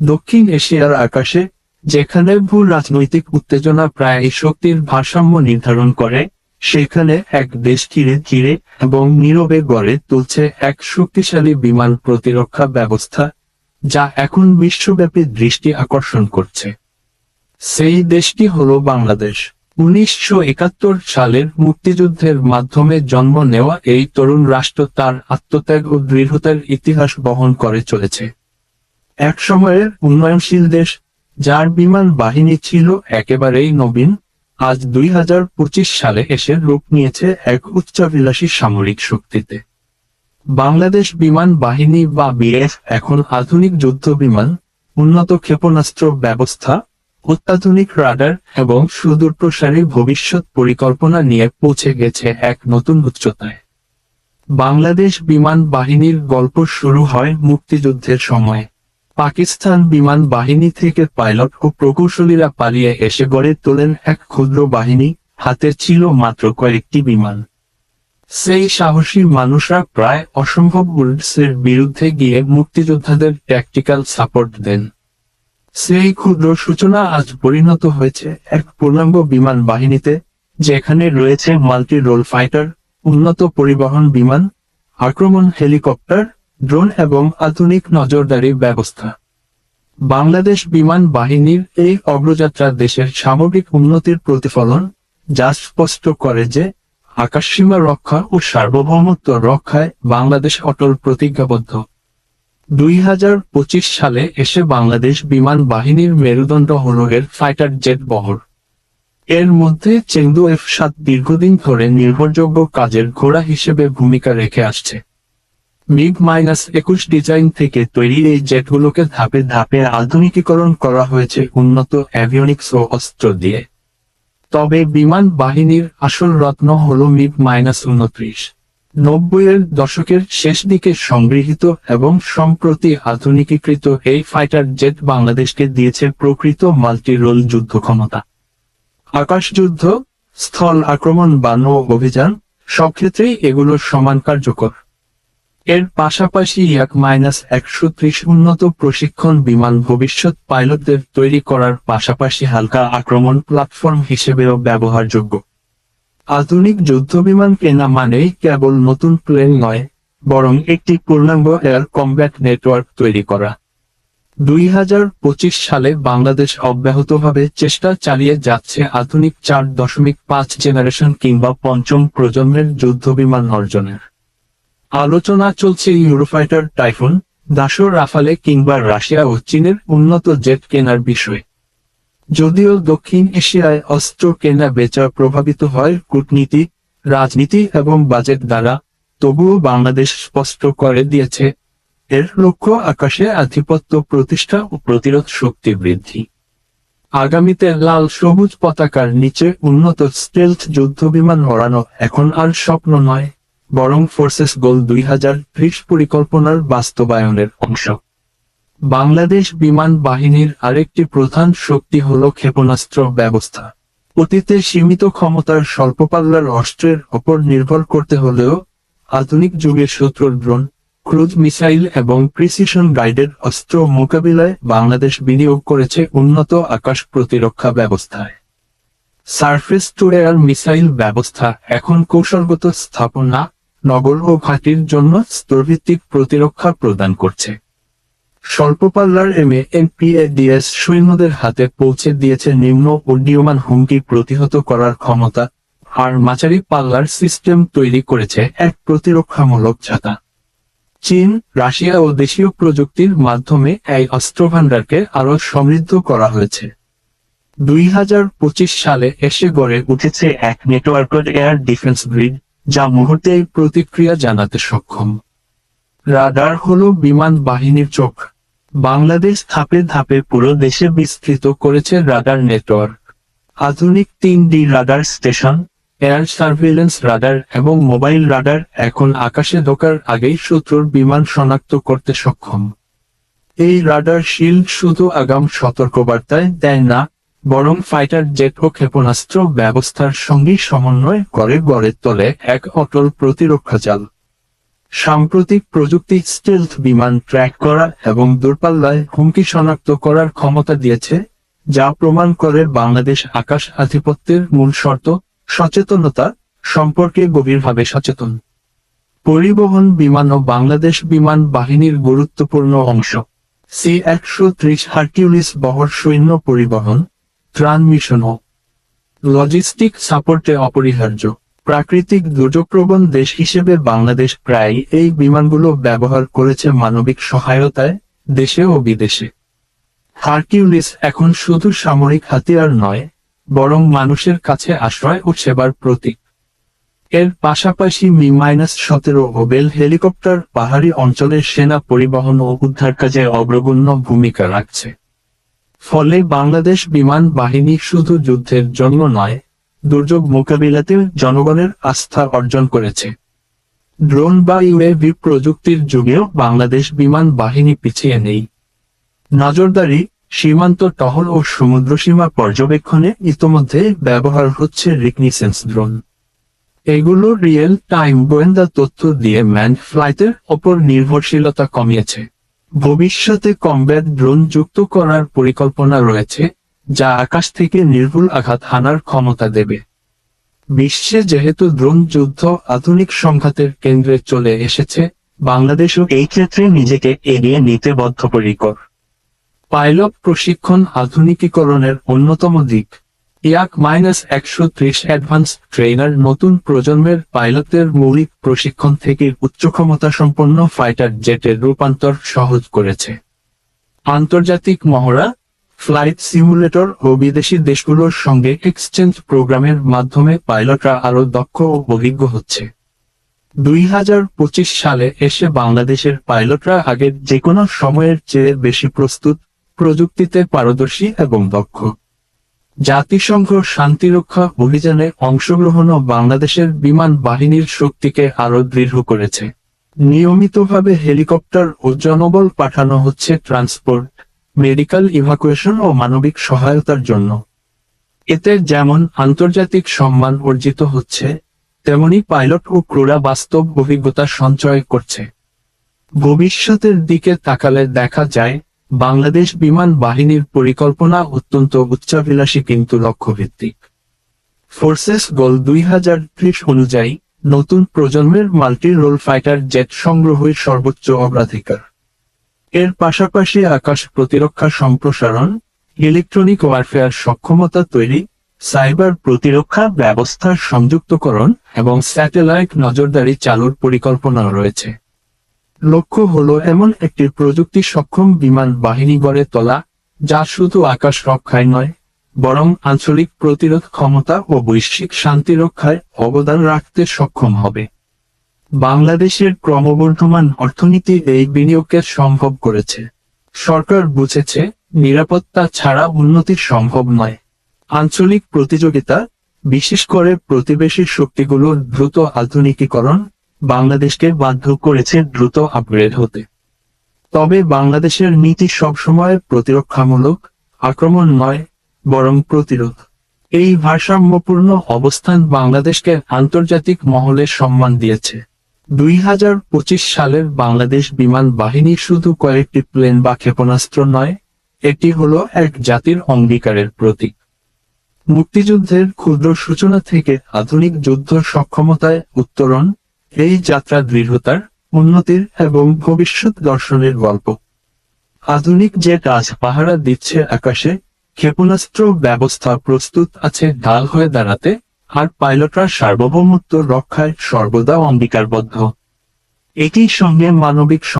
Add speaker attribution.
Speaker 1: দক্ষিণ এশিয়ার আকাশে, যেখানে ভূ রাজনৈতিক উত্তেজনা প্রায় শক্তির ভারসাম্য নির্ধারণ করে, সেখানে এক দেশ ধীরে ধীরে এবং নীরবে গড়ে তুলছে এক শক্তিশালী বিমান প্রতিরক্ষা ব্যবস্থা, যা এখন বিশ্বব্যাপী দৃষ্টি আকর্ষণ করছে। সেই দেশটি হল বাংলাদেশ। উনিশশো একাত্তর সালের মুক্তিযুদ্ধের মাধ্যমে জন্ম নেওয়া এই তরুণ রাষ্ট্র তার আত্মত্যাগ ও দৃঢ়তার ইতিহাস বহন করে চলেছে। এক সময়ের উন্নয়নশীল দেশ, যার বিমান বাহিনী ছিল একেবারেই নবীন, আজ দুই হাজার পঁচিশ সালে এসে রূপ নিয়েছে এক উচ্চাভিলাষী সামরিক শক্তিতে। বাংলাদেশ বিমান বাহিনী বা বিএফ এখন আধুনিক যুদ্ধ বিমান, উন্নত ক্ষেপণাস্ত্র ব্যবস্থা, অত্যাধুনিক রাডার এবং সুদূরপ্রসারী ভবিষ্যৎ পরিকল্পনা নিয়ে পৌঁছে গেছে এক নতুন উচ্চতায়। বাংলাদেশ বিমান বাহিনীর গল্প শুরু হয় মুক্তিযুদ্ধের সময়। পাকিস্তান বিমান বাহিনী থেকে পাইলট ও প্রকৌশলীরা পালিয়ে এসে গড়ে তোলেন এক ক্ষুদ্র বাহিনী, হাতে ছিল মাত্র কয়েকটি বিমান। সেই সাহসী মানুষরা প্রায় অসম্ভব উল্ডসের বিরুদ্ধে গিয়ে মুক্তিযোদ্ধাদের ট্যাকটিক্যাল সাপোর্ট দেন। সেই ক্ষুদ্র সূচনা আজ পরিণত হয়েছে এক পূর্ণাঙ্গ বিমান বাহিনীতে, যেখানে রয়েছে মাল্টি রোল ফাইটার, উন্নত পরিবহন বিমান, আক্রমণ হেলিকপ্টার ড্রোন এবং আধুনিক নজরদারি ব্যবস্থা। বাংলাদেশ বিমান বাহিনীর এই অগ্রযাত্রা দেশের সামগ্রিক উন্নতির প্রতিফলন, যা স্পষ্ট করে যে, আকাশসীমা রক্ষা ও সার্বভৌমত্ব রক্ষায় বাংলাদেশ অটল প্রতিজ্ঞাবদ্ধ। দুই হাজার পঁচিশ সালে এসে বাংলাদেশ বিমান বাহিনীর মেরুদণ্ড হল এর ফাইটার জেট বহর। এর মধ্যে চেঙ্দু এফ সাত দীর্ঘদিন ধরে নির্ভরযোগ্য কাজের ঘোড়া হিসেবে ভূমিকা রেখে আসছে। মিগ মাইনাস একুশ ডিজাইন থেকে তৈরি এই জেটগুলোকে ধাপে ধাপে আধুনিকীকরণ করা হয়েছে উন্নত অ্যাভিওনিক্স ও অস্ত্র দিয়ে। তবে বিমান বাহিনীর আসল রত্ন হল মিগ মাইনাস উনত্রিশ। নব্বইয়ের দশকের শেষ দিকে সংগৃহীত এবং সম্প্রতি আধুনিকীকৃত এই ফাইটার জেট বাংলাদেশকে দিয়েছে প্রকৃত মাল্টি রোল যুদ্ধ ক্ষমতা। আকাশযুদ্ধ, স্থল আক্রমণ বা নৌ অভিযান, সব ক্ষেত্রেই এগুলো সমান কার্যকর। এর পাশাপাশি ইয়াক মাইনাস একশো ত্রিশ উন্নত প্রশিক্ষণ বিমান ভবিষ্যৎ পাইলটদের তৈরি করার পাশাপাশি হালকা আক্রমণ প্ল্যাটফর্ম হিসেবেও ব্যবহারযোগ্য। আধুনিক যুদ্ধবিমান কেনা মানেই কেবল নতুন প্লেন নয়, বরং একটি পূর্ণাঙ্গ এয়ার কমব্যাট নেটওয়ার্ক তৈরি করা। দুই হাজার পঁচিশ সালে বাংলাদেশ অব্যাহতভাবে চেষ্টা চালিয়ে যাচ্ছে আধুনিক চার দশমিক পাঁচ জেনারেশন কিংবা পঞ্চম প্রজন্মের যুদ্ধবিমান অর্জনের। আলোচনা চলছে ইউরোফাইটার টাইফুন দাসো রাফালে কিংবা রাশিয়া ও চীনের উন্নত জেট কেনার বিষয়ে। যদিও দক্ষিণ এশিয়ায় অস্ত্র কেনা বেচা প্রভাবিত হয় কূটনীতি, রাজনীতি এবং বাজেট দ্বারা, তবুও বাংলাদেশ স্পষ্ট করে দিয়েছে, এর লক্ষ্য আকাশে আধিপত্য প্রতিষ্ঠা ও প্রতিরোধ শক্তি বৃদ্ধি। আগামীতে লাল সবুজ পতাকার নিচে উন্নত স্টেলথ যুদ্ধবিমান হরানো এখন আর স্বপ্ন নয়। বরং ফোর্সেস গোল দুই হাজার ত্রিশ পরিকল্পনার বাস্তবায়নের অংশ। বাংলাদেশ বিমান বাহিনীর আরেকটি প্রধান শক্তি হল ক্ষেপণাস্ত্র ব্যবস্থা। অতীতে সীমিত ক্ষমতার স্বল্পপাল্লার অস্ত্রের ওপর নির্ভর করতে হলেও, আধুনিক যুগের শত্রুর ড্রোন, ক্রুজ মিসাইল এবং প্রিসিশন গাইডেড অস্ত্র মোকাবিলায় বাংলাদেশ বিনিয়োগ করেছে উন্নত আকাশ প্রতিরক্ষা ব্যবস্থায়। সারফেস টু এয়ার মিসাইল ব্যবস্থা এখন কৌশলগত স্থাপনা নগর ও ঘাটির জন্য স্তরভিত্তিক প্রতিরক্ষা প্রদান করছে। স্বল্পপাল্লার এম এ এনপিএডিএস সৈন্যদের হাতে পৌঁছে দিয়েছে নিম্ন উড্ডীয়মান হুমকি প্রতিহত করার ক্ষমতা। আর মাঝারি পাল্লার সিস্টেম তৈরি করেছে এক প্রতিরক্ষামূলক ছাতা। চীন, রাশিয়া ও দেশীয় প্রযুক্তির মাধ্যমে এই অস্ত্রভাণ্ডারকে আরও সমৃদ্ধ করা হয়েছে। দুই হাজার পঁচিশ সালে এসে গড়ে উঠেছে এক নেটওয়ার্কের এয়ার ডিফেন্স গ্রিড। যা মুহূর্তেই প্রতিক্রিয়া জানাতে সক্ষম। রাডার হলো বিমান বাহিনীর চোখ। বাংলাদেশ ধাপে ধাপে পুরো দেশে বিস্তৃত করেছে রাডার নেটওয়ার্ক। আধুনিক তিন D radar station, air surveillance radar এবং মোবাইল রাডার এখন আকাশে ঢোকার আগেই শত্রুর বিমান শনাক্ত করতে সক্ষম। এই রাডার শিল্ড শুধু আগাম সতর্কবার্তায় দেয় না বরং ফাইটার জেট ও ক্ষেপণাস্ত্র ব্যবস্থার সঙ্গে সমন্বয় করে গড়ে তোলে এক অটল প্রতিরক্ষা জাল। সাম্প্রতিক প্রযুক্তি স্টেলথ বিমান ট্র্যাক করা এবং দূরপাল্লায় হুমকি শনাক্ত করার ক্ষমতা দিয়েছে, যা প্রমাণ করে বাংলাদেশ আকাশ আধিপত্যের মূল শর্ত, সচেতনতা সম্পর্কে গভীরভাবে সচেতন। পরিবহন বিমান ও বাংলাদেশ বিমান বাহিনীর গুরুত্বপূর্ণ অংশ। সি একশো ত্রিশ হার্কিউলিস বহর সৈন্য পরিবহন ত্রাণ মিশন ও লজিস্টিক সাপোর্টে অপরিহার্য। প্রাকৃতিক দুর্যোগপ্রবণ দেশ হিসেবে বাংলাদেশ প্রায় এই বিমানগুলো ব্যবহার করেছে মানবিক সহায়তায়, দেশে ও বিদেশে। হারকিউলিস এখন শুধু সামরিক হাতিয়ার নয়, বরং মানুষের কাছে আশ্রয় ও সেবার প্রতীক। এর পাশাপাশি মি মাইনাস সতেরো ও বেল হেলিকপ্টার পাহাড়ি অঞ্চলের সেনা পরিবহন ও উদ্ধার কাজে অগ্রগণ্য ভূমিকা রাখছে। ফলে বাংলাদেশ বিমান বাহিনী শুধু যুদ্ধের জন্য নয়, দুর্যোগ মোকাবিলাতে জনগণের আস্থা অর্জন করেছে। ড্রোন বা ইউএভি প্রযুক্তির যুগেও বাংলাদেশ বিমান বাহিনী পিছিয়ে নেই। নজরদারি, সীমান্ত টহল ও সমুদ্রসীমা পর্যবেক্ষণে ইতোমধ্যে ব্যবহার হচ্ছে রিকনিসেন্স ড্রোন। এগুলো রিয়েল টাইম গোয়েন্দা তথ্য দিয়ে ম্যান ফ্লাইটের ওপর নির্ভরশীলতা কমিয়েছে। ভবিষ্যতে কমব্যাট ড্রোন যুক্ত করার পরিকল্পনা রয়েছে, যা আকাশ থেকে নির্ভুল আঘাত হানার ক্ষমতা দেবে। বিশ্বে যেহেতু ড্রোন যুদ্ধ আধুনিক সংঘাতের কেন্দ্রে চলে এসেছে, বাংলাদেশও এই ক্ষেত্রে নিজেকে এগিয়ে নিতে বদ্ধপরিকর। পাইলট প্রশিক্ষণ আধুনিকীকরণের অন্যতম দিক। ইয়াক মাইনাস একশো ত্রিশ অ্যাডভান্স ট্রেনার নতুন প্রজন্মের পাইলটদের মৌলিক প্রশিক্ষণ থেকে উচ্চ ক্ষমতা সম্পন্ন ফাইটার জেটের রূপান্তর সহজ করেছে। আন্তর্জাতিক মহড়া, ফ্লাইট সিমুলেটর ও বিদেশি দেশগুলোর সঙ্গে এক্সচেঞ্জ প্রোগ্রামের মাধ্যমে পাইলটরা আরও দক্ষ ও অভিজ্ঞ হচ্ছে। দুই হাজার পঁচিশ সালে এসে বাংলাদেশের পাইলটরা আগের যে কোনো সময়ের চেয়ে বেশি প্রস্তুত, প্রযুক্তিতে পারদর্শী এবং দক্ষ। জাতিসংঘ শান্তিরক্ষা অভিযানে অংশগ্রহণ ও বাংলাদেশের বিমান বাহিনীর শক্তিকে আরও দৃঢ় করেছে। নিয়মিতভাবে হেলিকপ্টার ও জনবল পাঠানো হচ্ছে ট্রান্সপোর্ট, মেডিকেল ইভাকুয়েশন ও মানবিক সহায়তার জন্য। এতে যেমন আন্তর্জাতিক সম্মান অর্জিত হচ্ছে, তেমনি পাইলট ও ক্রুরা বাস্তব অভিজ্ঞতা সঞ্চয় করছে। ভবিষ্যতের দিকে তাকালে দেখা যায় বাংলাদেশ বিমান বাহিনীর পরিকল্পনা অত্যন্ত উচ্চাভিলাষী কিন্তু লক্ষ্যভিত্তিক। ফোর্সেস গোল দুই হাজার ত্রিশ অনুযায়ী, নতুন প্রজন্মের মাল্টি রোল ফাইটার জেট সংগ্রহের সর্বোচ্চ অগ্রাধিকার। এর পাশাপাশি আকাশ প্রতিরক্ষা সম্প্রসারণ, ইলেকট্রনিক ওয়ারফেয়ার সক্ষমতা তৈরি, সাইবার প্রতিরক্ষা ব্যবস্থার সংযুক্তকরণ এবং স্যাটেলাইট নজরদারি চালুর পরিকল্পনা রয়েছে। লক্ষ্য হলো এমন একটি প্রযুক্তি সক্ষম বিমান বাহিনী গড়ে তোলা, যা শুধু আকাশ রক্ষায় নয়, বরং আঞ্চলিক প্রতিরোধ ক্ষমতা ও বৈশ্বিক শান্তি রক্ষায় অবদান রাখতে সক্ষম হবে। বাংলাদেশের ক্রমবর্ধমান অর্থনীতি এই বিনিয়োগকে সম্ভব করেছে। সরকার বুঝেছে, নিরাপত্তা ছাড়া উন্নতি সম্ভব নয়। আঞ্চলিক প্রতিযোগিতা, বিশেষ করে প্রতিবেশী শক্তিগুলোর দ্রুত আধুনিকীকরণ বাংলাদেশকে বাধ্য করেছে দ্রুত আপগ্রেড হতে। তবে বাংলাদেশের নীতি সবসময় প্রতিরক্ষামূলক, আক্রমণ নয়, বরং প্রতিরোধ। এই ভারসাম্যপূর্ণ অবস্থান বাংলাদেশকে আন্তর্জাতিক মহলে সম্মান দিয়েছে। দুই হাজার পঁচিশ সালের বাংলাদেশ বিমান বাহিনী শুধু কয়েকটি প্লেন বা ক্ষেপণাস্ত্র নয় এটি হলো এক জাতির অঙ্গীকারের প্রতীক। মুক্তিযুদ্ধের ক্ষুদ্র সূচনা থেকে আধুনিক যুদ্ধ সক্ষমতায় উত্তরণ এই যাত্রা দৃঢ়তার, উন্নতির এবং ভবিষ্যৎ দর্শনের গল্প। আধুনিক যে আজ পাহারা দিচ্ছে আকাশে, ক্ষেপণাস্ত্র ব্যবস্থা প্রস্তুত আছে ঢাল হয়ে দাঁড়াতে, আর পাইলটরা সার্বভৌমত্ব রক্ষায় সর্বদা অঙ্গীকারবদ্ধ। একই সঙ্গে মানবিক